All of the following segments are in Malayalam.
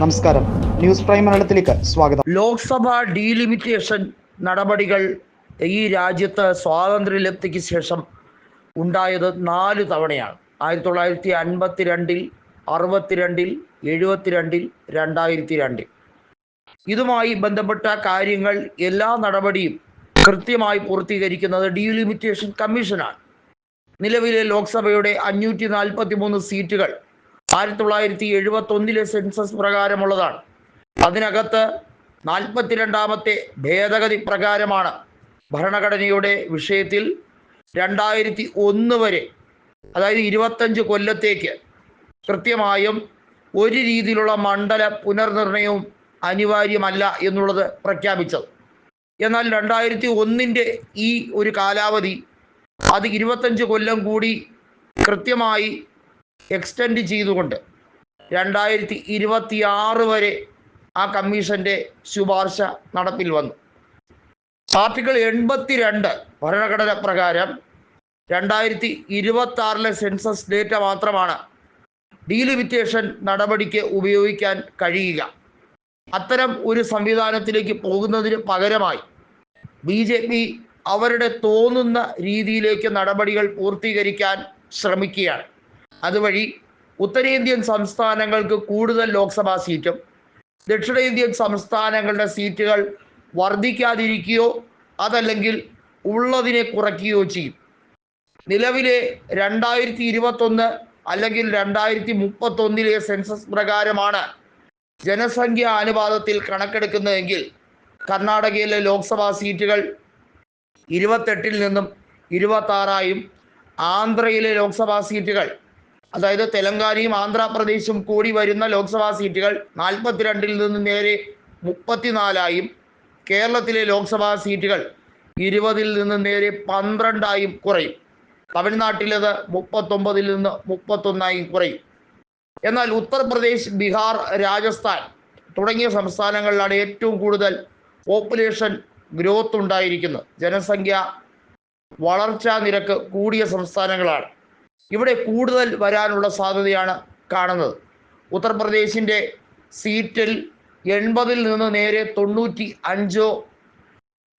നമസ്കാരം. ന്യൂസ് പ്രൈം മലയാളത്തിലേക്ക് സ്വാഗതം. ലോക്സഭ ഡീലിമിറ്റേഷൻ നടപടികൾ ഈ രാജ്യത്ത് സ്വാതന്ത്ര്യലബ്ധിക്ക് ശേഷം ഉണ്ടായത് നാല് തവണയാണ്. ആയിരത്തി തൊള്ളായിരത്തി അൻപത്തി രണ്ടിൽ അറുപത്തിരണ്ടിൽ എഴുപത്തിരണ്ടിൽ രണ്ടായിരത്തി രണ്ടിൽ ഇതുമായി ബന്ധപ്പെട്ട കാര്യങ്ങൾ എല്ലാ നടപടിയും കൃത്യമായി പൂർത്തീകരിക്കുന്നത് ഡീലിമിറ്റേഷൻ കമ്മീഷനാണ്. നിലവിലെ ലോക്സഭയുടെ അഞ്ഞൂറ്റി നാൽപ്പത്തി മൂന്ന് സീറ്റുകൾ ആയിരത്തി തൊള്ളായിരത്തി എഴുപത്തി ഒന്നിലെ സെൻസസ് പ്രകാരമുള്ളതാണ്. അതിനകത്ത് നാൽപ്പത്തിരണ്ടാമത്തെ ഭേദഗതി പ്രകാരമാണ് ഭരണഘടനയുടെ വിഷയത്തിൽ രണ്ടായിരത്തി ഒന്ന് വരെ അതായത് ഇരുപത്തഞ്ച് കൊല്ലത്തേക്ക് കൃത്യമായും ഒരു രീതിയിലുള്ള മണ്ഡല പുനർനിർണയവും അനിവാര്യമല്ല എന്നുള്ളത് പ്രഖ്യാപിച്ചത്. എന്നാൽ രണ്ടായിരത്തി ഒന്നിന്റെ ഈ ഒരു കാലാവധി അത് ഇരുപത്തഞ്ച് കൊല്ലം കൂടി കൃത്യമായി എക്സ്റ്റെൻഡ് ചെയ്തുകൊണ്ട് രണ്ടായിരത്തി ഇരുപത്തി ആറ് വരെ ആ കമ്മീഷന്റെ ശുപാർശ നടപ്പിൽ വന്നു. ആർട്ടിക്കിൾ എൺപത്തിരണ്ട് ഭരണഘടന പ്രകാരം രണ്ടായിരത്തി ഇരുപത്തി ആറിലെ സെൻസസ് ഡേറ്റ മാത്രമാണ് ഡീലിമിറ്റേഷൻ നടപടിക്ക് ഉപയോഗിക്കാൻ കഴിയുക. അത്തരം ഒരു സംവിധാനത്തിലേക്ക് പോകുന്നതിന് പകരമായി ബി ജെ പി അവരുടെ തോന്നുന്ന രീതിയിലേക്ക് നടപടികൾ പൂർത്തീകരിക്കാൻ ശ്രമിക്കുകയാണ്. അതുവഴി ഉത്തരേന്ത്യൻ സംസ്ഥാനങ്ങൾക്ക് കൂടുതൽ ലോക്സഭാ സീറ്റും ദക്ഷിണേന്ത്യൻ സംസ്ഥാനങ്ങളുടെ സീറ്റുകൾ വർദ്ധിക്കാതിരിക്കുകയോ അതല്ലെങ്കിൽ ഉള്ളതിനെ കുറയ്ക്കുകയോ ചെയ്യും. നിലവിലെ രണ്ടായിരത്തി ഇരുപത്തൊന്ന് അല്ലെങ്കിൽ രണ്ടായിരത്തി മുപ്പത്തൊന്നിലെ സെൻസസ് പ്രകാരമാണ് ജനസംഖ്യ അനുപാതത്തിൽ കണക്കെടുക്കുന്നതെങ്കിൽ കർണാടകയിലെ ലോക്സഭാ സീറ്റുകൾ ഇരുപത്തെട്ടിൽ നിന്നും ഇരുപത്താറായും ആന്ധ്രയിലെ ലോക്സഭാ സീറ്റുകൾ അതായത് തെലങ്കാനയും ആന്ധ്രാപ്രദേശും കൂടി വരുന്ന ലോക്സഭാ സീറ്റുകൾ നാൽപ്പത്തിരണ്ടിൽ നിന്ന് നേരെ മുപ്പത്തിനാലായും കേരളത്തിലെ ലോക്സഭാ സീറ്റുകൾ ഇരുപതിൽ നിന്ന് നേരെ പന്ത്രണ്ടായും കുറയും. തമിഴ്നാട്ടിലത് മുപ്പത്തൊമ്പതിൽ നിന്ന് മുപ്പത്തൊന്നായും കുറയും. എന്നാൽ ഉത്തർപ്രദേശ് ബീഹാർ രാജസ്ഥാൻ തുടങ്ങിയ സംസ്ഥാനങ്ങളിലാണ് ഏറ്റവും കൂടുതൽ പോപ്പുലേഷൻ ഗ്രോത്ത് ഉണ്ടായിരിക്കുന്നത്. ജനസംഖ്യ വളർച്ചാ നിരക്ക് കൂടിയ സംസ്ഥാനങ്ങളാണ്. ഇവിടെ കൂടുതൽ വരാനുള്ള സാധ്യതയാണ് കാണുന്നത്. ഉത്തർപ്രദേശിന്റെ സീറ്റിൽ എൺപതിൽ നിന്ന് നേരെ തൊണ്ണൂറ്റി അഞ്ചോ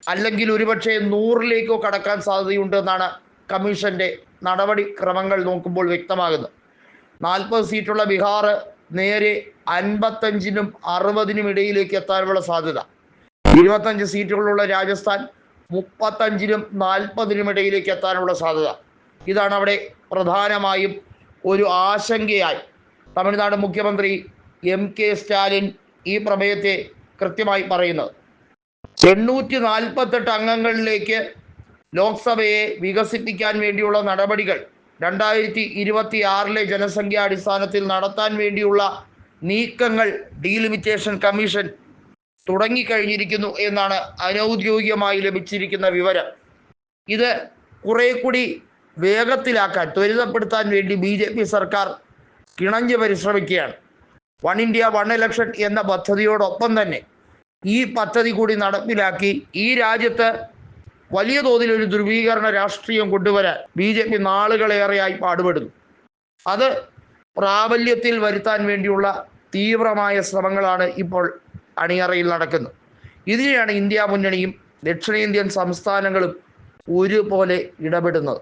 അല്ലെങ്കിൽ ഒരുപക്ഷെ നൂറിലേക്കോ കടക്കാൻ സാധ്യതയുണ്ടെന്നാണ് കമ്മീഷന്റെ നടപടിക്രമങ്ങൾ നോക്കുമ്പോൾ വ്യക്തമാകുന്നത്. നാൽപ്പത് സീറ്റുള്ള ബീഹാർ നേരെ അൻപത്തഞ്ചിനും അറുപതിനും ഇടയിലേക്ക് എത്താനുള്ള സാധ്യത. ഇരുപത്തഞ്ച് സീറ്റുകളുള്ള രാജസ്ഥാൻ മുപ്പത്തഞ്ചിനും നാൽപ്പതിനും ഇടയിലേക്ക് എത്താനുള്ള സാധ്യത. ഇതാണ് അവിടെ പ്രധാനമായും ഒരു ആശങ്കയായി. തമിഴ്നാട് മുഖ്യമന്ത്രി എം കെ സ്റ്റാലിൻ ഈ പ്രമേയത്തെ കൃത്യമായി പറയുന്നത്. എണ്ണൂറ്റി നാൽപ്പത്തെട്ട് അംഗങ്ങളിലേക്ക് ലോക്സഭയെ വികസിപ്പിക്കാൻ വേണ്ടിയുള്ള നടപടികൾ രണ്ടായിരത്തി ഇരുപത്തി ആറിലെ ജനസംഖ്യാടിസ്ഥാനത്തിൽ നടത്താൻ വേണ്ടിയുള്ള നീക്കങ്ങൾ ഡീലിമിറ്റേഷൻ കമ്മീഷൻ തുടങ്ങിക്കഴിഞ്ഞിരിക്കുന്നു എന്നാണ് അനൗദ്യോഗികമായി ലഭിച്ചിരിക്കുന്ന വിവരം. ഇത് കുറെ കൂടി വേഗത്തിലാക്കാൻ ത്വരിതപ്പെടുത്താൻ വേണ്ടി ബി ജെ പി സർക്കാർ കിണഞ്ഞ് പരിശ്രമിക്കുകയാണ്. വൺ ഇന്ത്യ വൺ ഇലക്ഷൻ എന്ന പദ്ധതിയോടൊപ്പം തന്നെ ഈ പദ്ധതി കൂടി നടപ്പിലാക്കി ഈ രാജ്യത്ത് വലിയ തോതിൽ ഒരു ധ്രുവീകരണ രാഷ്ട്രീയം കൊണ്ടുവരാൻ ബി ജെ പി നാളുകളേറെയായി പാടുപെടുന്നു. അത് പ്രാബല്യത്തിൽ വരുത്താൻ വേണ്ടിയുള്ള തീവ്രമായ ശ്രമങ്ങളാണ് ഇപ്പോൾ അണിയറയിൽ നടക്കുന്നത്. ഇതിനെയാണ് ഇന്ത്യ മുന്നണിയും ദക്ഷിണേന്ത്യൻ സംസ്ഥാനങ്ങളും ഒരുപോലെ ഇടപെടുന്നത്.